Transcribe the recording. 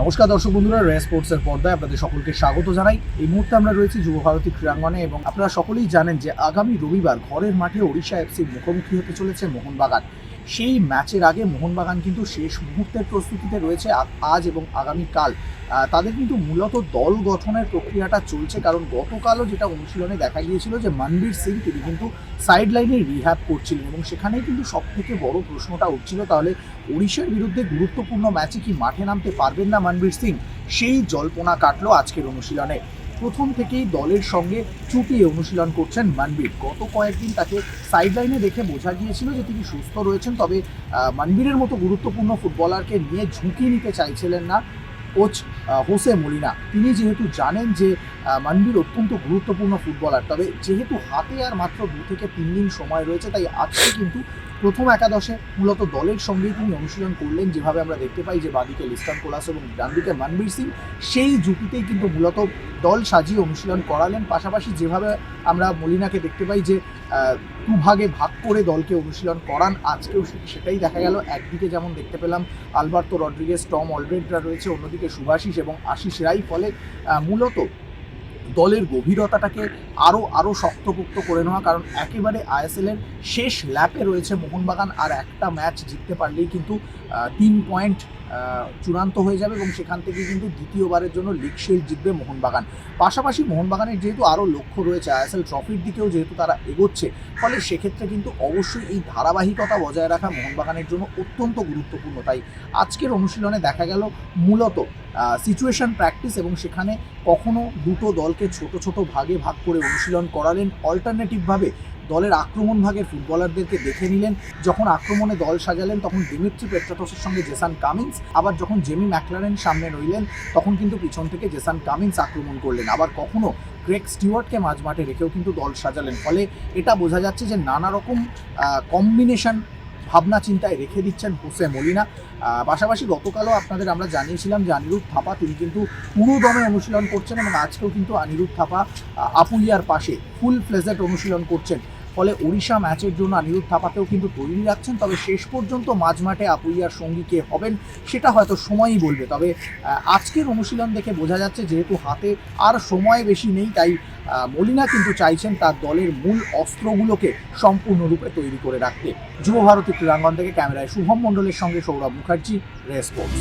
নমস্কার দর্শক বন্ধুরা রে স্পোর্টসের পর্দায় আপনাদের সকলকে স্বাগত জানাই। এই মুহূর্তে আমরা রয়েছি যুব ভারতী ক্রীড়াঙ্গনে এবং আপনারা সকলেই জানেন যে আগামী রবিবার ঘরের মাঠে ওড়িশা এফসির মুখোমুখি হতে চলেছে মোহনবাগান। সেই ম্যাচের আগে মোহনবাগান কিন্তু শেষ মুহূর্তের প্রস্তুতিতে রয়েছে আজ এবং আগামীকাল। তাদের কিন্তু মূলত দল গঠনের প্রক্রিয়াটা চলছে কারণ গতকালও যেটা অনুশীলনে দেখা গিয়েছিল যে মনবীর সিং, তিনি কিন্তু সাইড লাইনে রিহ্যাব করছিলেন এবং সেখানেই কিন্তু সব থেকে বড় প্রশ্নটা উঠছিল, তাহলে ওড়িশার বিরুদ্ধে গুরুত্বপূর্ণ ম্যাচে কি মাঠে নামতে পারবেন না মনবীর সিং? সেই জল্পনা কাটলো আজকের অনুশীলনে। প্রথম থেকেই দলের সঙ্গে চুটিয়ে অনুশীলন করছেন মানবীর। গত কয়েকদিন তাকে সাইডলাইনে দেখে বোঝা গিয়েছিল যে তিনি সুস্থ রয়েছেন, তবে মানবীরের মতো গুরুত্বপূর্ণ ফুটবলারকে নিয়ে ঝুঁকি নিতে চাইছিলেন না। Coach Jose Molina. তিনি যেহেতু জানেন যে আহ, মানবীর অত্যন্ত গুরুত্বপূর্ণ ফুটবলার তবে যেহেতু হাতে আর মাত্র দু থেকে তিন দিন সময় রয়েছে তাই আজকে কিন্তু প্রথম একাদশে মূলত দলের সঙ্গেই তিনি অনুশীলন করলেন। যেভাবে আমরা দেখতে পাই যে বাদিকে লিস্টান কোলাস এবং ডানদিকে মনবীর সিং সেই জুটিতেই কিন্তু মূলত দল সাজিয়ে অনুশীলন করালেন। পাশাপাশি যেভাবে আমরা মলিনাকে দেখতে পাই যে দুভাগে ভাগ করে দলকে অনুশীলন করান আজকেও সেটাই দেখা গেল। একদিকে যেমন দেখতে পেলাম আলবার্তো রড্রিগেস টম অলরেডরা রয়েছে অন্যদিকে সুভাশিস এবং আশিস রাই ফলে মূলত দলের গভীরতাটাকে আরও আরও শক্তপোক্ত করে নেওয়া, কারণ একেবারে আইএসএলের শেষ ল্যাপে রয়েছে মোহনবাগান আর একটা ম্যাচ জিততে পারলেই কিন্তু তিন পয়েন্ট চূড়ান্ত হয়ে যাবে এবং সেখান থেকে কিন্তু দ্বিতীয়বারের জন্য লিগ শিল্ড জিতবে মোহনবাগান। পাশাপাশি মোহনবাগানের যেহেতু আরও লক্ষ্য রয়েছে, আইএসএল ট্রফির দিকেও যেহেতু তারা এগোচ্ছে, ফলে সেক্ষেত্রে কিন্তু অবশ্যই এই ধারাবাহিকতা বজায় রাখা মোহনবাগানের জন্য অত্যন্ত গুরুত্বপূর্ণ। তাই আজকের অনুশীলনে দেখা গেল মূলত সিচুয়েশন প্র্যাকটিস এবং সেখানে কখনো দুটো দলকে ছোট ছোট ভাগে ভাগ করে অনুশীলন করালেন। অল্টারনেটিভভাবে দলের আক্রমণ ভাগের ফুটবলারদেরকে দেখে নিলেন। যখন আক্রমণে দল সাজালেন, তখন দিমিত্রি পেট্রাটোসের সঙ্গে জেসান কামিন্স আবার যখন জেমি ম্যাকলারেন সামনে রইলেন, তখন কিন্তু পিছন থেকে জেসান কামিন্স আক্রমণ করলেন। আবার কখনো গ্রেক স্টিওয়ার্টকে মাঝ মাঠে রেখেও কিন্তু দল সাজালেন। ফলে এটা বোঝা যাচ্ছে যে নানা রকম কম্বিনেশন ভাবনা চিন্তায় রেখে দিচ্ছেন হোসে মলিনা। পাশাপাশি গতকালও আপনাদের আমরা জানিয়েছিলাম যে অনিরুদ্ধ থাপা, তিনি কিন্তু পুরো দমে অনুশীলন করছেন এবং আজকেও কিন্তু অনিরুদ্ধ থাপা আপুলিয়ার পাশে ফুল ফ্লেজেট অনুশীলন করছেন। ফলে ওড়িশা ম্যাচের জন্য অনিরুদ্ধ থাপাকেও কিন্তু তৈরি রাখছেন তবে শেষ পর্যন্ত মাঝ মাঠে আপুলিয়ার সঙ্গী কে হবেন, সেটা হয়তো সময়ই বলবে। তবে আজকের অনুশীলন দেখে বোঝা যাচ্ছে যেহেতু হাতে আর সময় বেশি নেই, তাই মলিনা কিন্তু চাইছেন তার দলের মূল অস্ত্রগুলোকে সম্পূর্ণরূপে তৈরি করে রাখতে। যুব ভারতী ক্রীড়াঙ্গন থেকে ক্যামেরায় শুভম মণ্ডলের সঙ্গে সৌরভ মুখার্জি রেসপোর্টস